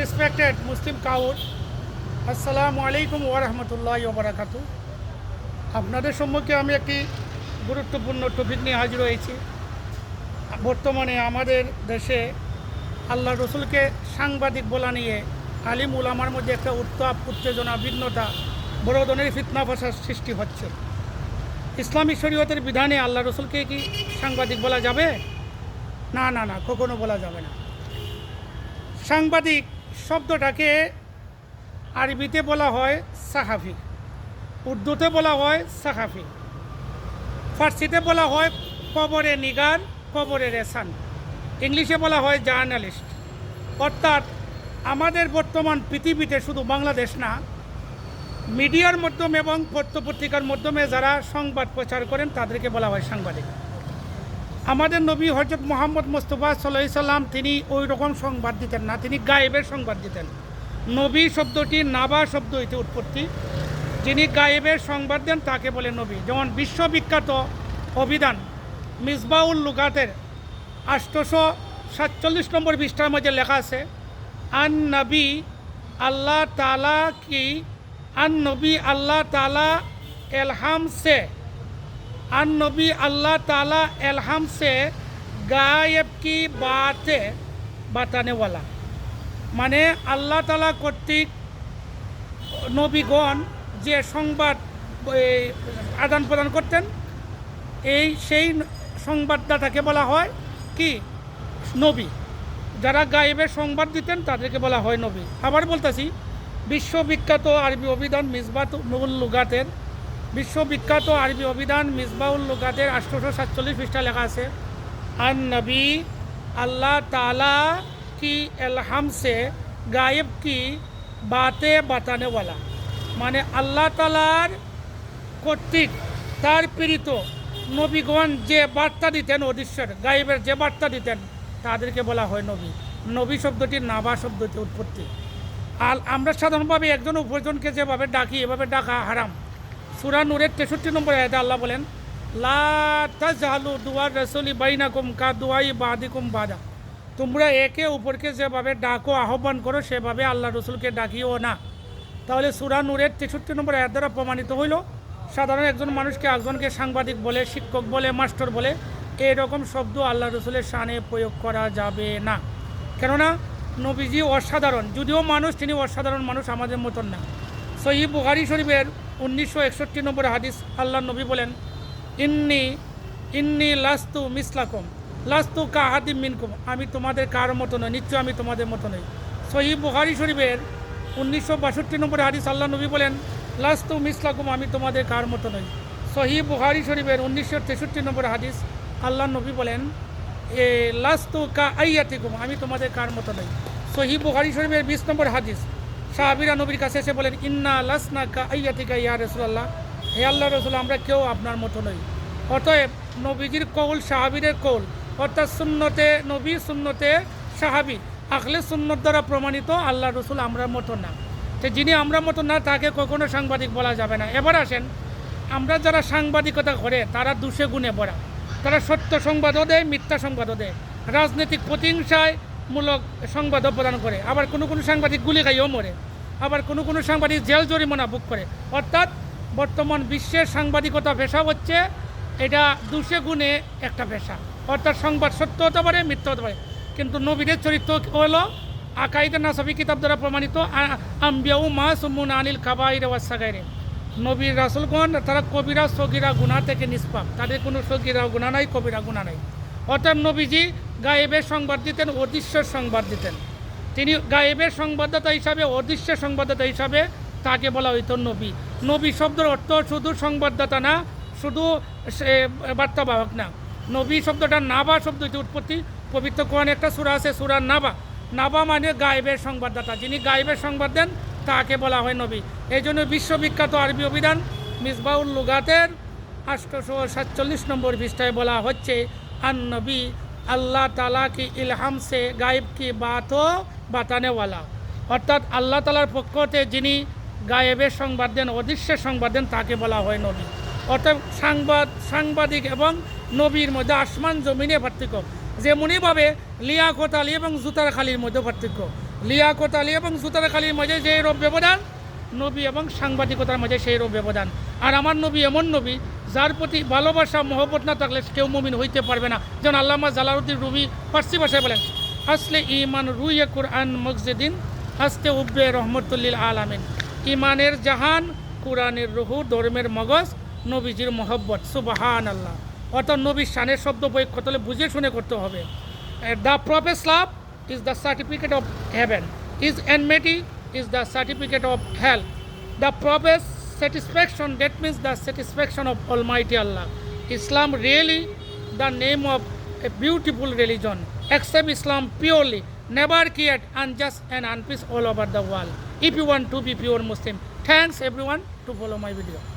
respected Muslim crowd, আসসালামু আলাইকুম ওরহমতুল্লাহ ওবরাকাতু আপনাদের সম্মুখে আমি একটি গুরুত্বপূর্ণ টপিক নিয়ে হাজির হয়েছি। বর্তমানে আমাদের দেশে আল্লাহ রসুলকে সাংবাদিক বলা নিয়ে আলিম উলামার মধ্যে একটা উত্তাপ উত্তেজনা ভিন্নতা বড় ধরনের ফিতনা ফাসার সৃষ্টি হচ্ছে। ইসলামী শরীয়তের বিধানে আল্লাহ রসুলকে কি সাংবাদিক বলা যাবে? না না না কখনো বলা যাবে না। সাংবাদিক শব্দটাকে আরবিতে বলা হয় সাহাফি, উর্দুতে বলা হয় সাহাফি, ফার্সিতে বলা হয় কবরে নিগার কবরে রেসান ইংলিশে বলা হয় জার্নালিস্ট। অর্থাৎ আমাদের বর্তমান পৃথিবীতে শুধু বাংলাদেশ না, মিডিয়ার মাধ্যমে এবং পত্রপত্রিকার মাধ্যমে যারা সংবাদ প্রচার করেন তাদেরকে বলা হয় সাংবাদিক। আমাদের নবী হজরত মোহাম্মদ মোস্তফা সাল্লাহ সাল্লাম, তিনি ওই রকম সংবাদ দিতেন না, তিনি গায়েবের সংবাদ দিতেন। নবী শব্দটি নাবা শব্দ হইতে উৎপত্তি। যিনি গায়েবের সংবাদ দেন, তাকে বলে নবী। যেমন বিশ্ববিখ্যাত অভিধান মিসবাউল লুগাতের আষ্টশো সাতচল্লিশ নম্বর পৃষ্ঠার মধ্যে লেখা আছে, আন নবী আল্লাহ তালা কি? আন নবী আল্লাহ তালা এলহাম সে আন নবী আল্লাহ ताला एलहम से गायब की बातें बताने वाला মানে আল্লাহ তালা কর্তৃক নবীগণ যে সংবাদ এই, আদান প্রদান করতেন এই সেই সংবাদদাতাকে বলা হয় কি নবী যারা গায়েবের সংবাদ দিতেন তাদেরকে বলা হয় নবী আবার বলতেছি বিশ্ববিখ্যাত আরবি অভিধান মিসবাত নুল লুগাতের বিশ্ববিখ্যাত আরবি অভিধান মিসবাউল লুগাতের আষ্টশো সাতচল্লিশ পৃষ্ঠা লেখা আছে। আর নবী, আল্লাহ তালা কি এলহাম সে গায়েব কি বাতে বাতানে वाला মানে আল্লাহ তালার কর্তৃক তার পীড়িত নবীগণ যে বার্তা দিতেন অদৃশ্যের, গায়েবের যে বার্তা দিতেন, তাদেরকে বলা হয় নবী। নবী শব্দটি নাবা শব্দটি উৎপত্তি। আর আমরা সাধারণভাবে একজন উপরজনকে যেভাবে ডাকি, এভাবে ডাকা হারাম। সুরা নূরের তেষট্টি নম্বর আয়াতে আল্লাহ বলেন, লা তাজহালু দুয়ার রসুলি বাইনাকুম কা দুয়াই বাদিকুম বাদা। তোমরা একে উপরকে যেভাবে ডাকো, আহ্বান করো, সেভাবে আল্লাহ রসুলকে ডাকিও না। তাহলে সুরা নূরের তেষট্টি নম্বর আয়াত দ্বারা প্রমাণিত হইল, সাধারণ একজন মানুষকে একজনকে সাংবাদিক বলে, শিক্ষক বলে, মাস্টার বলে, এরকম শব্দ আল্লাহ রসুলের শানে প্রয়োগ করা যাবে না। কেননা, নবীজি অসাধারণ, যদিও মানুষ, তিনি অসাধারণ মানুষ, আমাদের মতন না। সহি বুহারি শরীফের উনিশশো একষট্টি নম্বর হাদিস আল্লাহ নবী বলেন, ইন্নি ইন্নি লাস্তু মিসলাকম, লাস্তু কা হাদিম মিনকুম, আমি তোমাদের কার মতো নই, নিশ্চয় আমি তোমাদের মতো নই। সহি বুহারি শরীফের উনিশশো বাষট্টি নম্বর হাদিস আল্লাহ নবী বলেন, লাস্তু মিসলাকুম, আমি তোমাদের কার মতো নই। সহি বুহারি শরীফের উনিশশো তেষট্টি নম্বর হাদিস আল্লাহ নবী বলেন, এ লাস্তু কা আইয়াতিকুম আমি তোমাদের কার মতো নই। সহি বুহারি শরীফের বিশ নম্বর হাদিস সাহাবিরা নবীর কাছে এসে বলেন, ইন্না লাসনা কা আইয়াতিকা ইয়া রসুল্লাহ হে আল্লাহ রসুল, আমরা কেউ আপনার মতো নই। অতএব নবীজির কৌল সাহাবিদের কৌল, অর্থাৎ সুন্নতে, নবী সুন্নতে সাহাবি, আখলে সুন্নত দ্বারা প্রমাণিত আল্লাহ রসুল আমরা মতো না। তো যিনি আমরা মতো না, তাকে কখনো সাংবাদিক বলা যাবে না। এবার আসেন, আমরা যারা সাংবাদিকতা করে, তারা দুষে গুণে ভরা। তারা সত্য সংবাদও দেয়, মিথ্যা সংবাদও দেয়। রাজনৈতিক প্রতিহিংসায় মূলক সংবাদও প্রদান করে। আবার কোনো কোনো সাংবাদিক গুলি খাইও মরে। আবার কোনো কোনো সাংবাদিক জেল জরিমানা বুক করে। অর্থাৎ বর্তমান বিশ্বের সাংবাদিকতা পেশা হচ্ছে এটা দুশে গুণে একটা পেশা। অর্থাৎ সংবাদ সত্য হতে পারে, মিথ্যা হতে পারে। কিন্তু নবীদের চরিত্র হলো আকাইদে নাসাবি কিতাব দ্বারা প্রমাণিত আম্বিয়াউ মা সুমুন আনিল খাবাইরে ওয়াসাগাইরে নবীর রাসুলগণ, তারা কবিরা, সগিরা গুণা থেকে নিষ্পাপ। তাদের কোনো সগিরা গুণা নাই কবিরা গুণা নাই। অতএব নবীজি গায়েবের সংবাদ দিতেন অদৃশ্যের সংবাদ দিতেন। তিনি গায়েবের সংবাদদাতা হিসাবে অদৃশ্যের সংবাদদাতা হিসাবে তাকে বলা হইতো নবী। নবী শব্দের অর্থ শুধু সংবাদদাতা না, শুধু বার্তাবাহক না। নবী শব্দটা নাবা শব্দ উৎপত্তি। পবিত্র কোরআনে একটা সুরা আছে, সুরা নাবা। নাবা মানে গায়েবের সংবাদদাতা। যিনি গায়েবের সংবাদ দেন, তাকে বলা হয় নবী। এই জন্য বিশ্ববিখ্যাত আরবি অভিধান মিসবাউল লুগাতের আষ্টশো সাতচল্লিশ নম্বর পৃষ্ঠায় বলা হচ্ছে আন নবী আল্লাহ তালা কি ইলহাম সে গায়েব কি বাতও বাতানেওয়ালা অর্থাৎ আল্লাহ তালার পক্ষতে যিনি গায়েবের সংবাদ দেন, অদৃশ্যের সংবাদ দেন, তাকে বলা হয় নবী। অর্থাৎ সাংবাদ, সাংবাদিক এবং নবীর মধ্যে আসমান, জমিনে পার্থক্য। যেমনইভাবে লিয়াকত আলী এবং জুতার খালির মধ্যে পার্থক্য। লিয়াকত আলী এবং সুতারা খালির মাঝে যে রূপ ব্যবধান নবী এবং সাংবাদিকতার মাঝে সেই রূপ ব্যবধান। আর আমার নবী এমন নবী, যার প্রতি ভালোবাসা, মহব্বত না থাকলে কেউ মমিন হইতে পারবে না। যেমন আল্লামা জালালউদ্দিন রুবি ফার্সি ভাষায় বলেন আসলে ইমান রুইয়ে কুরআন মকজেদিন হাসতে উব্বে রহমতুল্লিল আলামিন। ইমানের জাহান, কোরআনের রুহু, ধর্মের মগজ, নবীজির মহব্বত সুবাহান আল্লাহ অর্থাৎ নবীর শানের শব্দ বই কত হলে বুঝে শুনে করতে হবে। The profess love is the certificate of heaven. His enmity is the certificate of health. The prophet's satisfaction, that means the satisfaction of Almighty Allah. Islam really the name of a beautiful religion. Accept Islam purely. Never create unjust and unpeace all over the world. If you want to be pure Muslim. Thanks everyone to follow my video.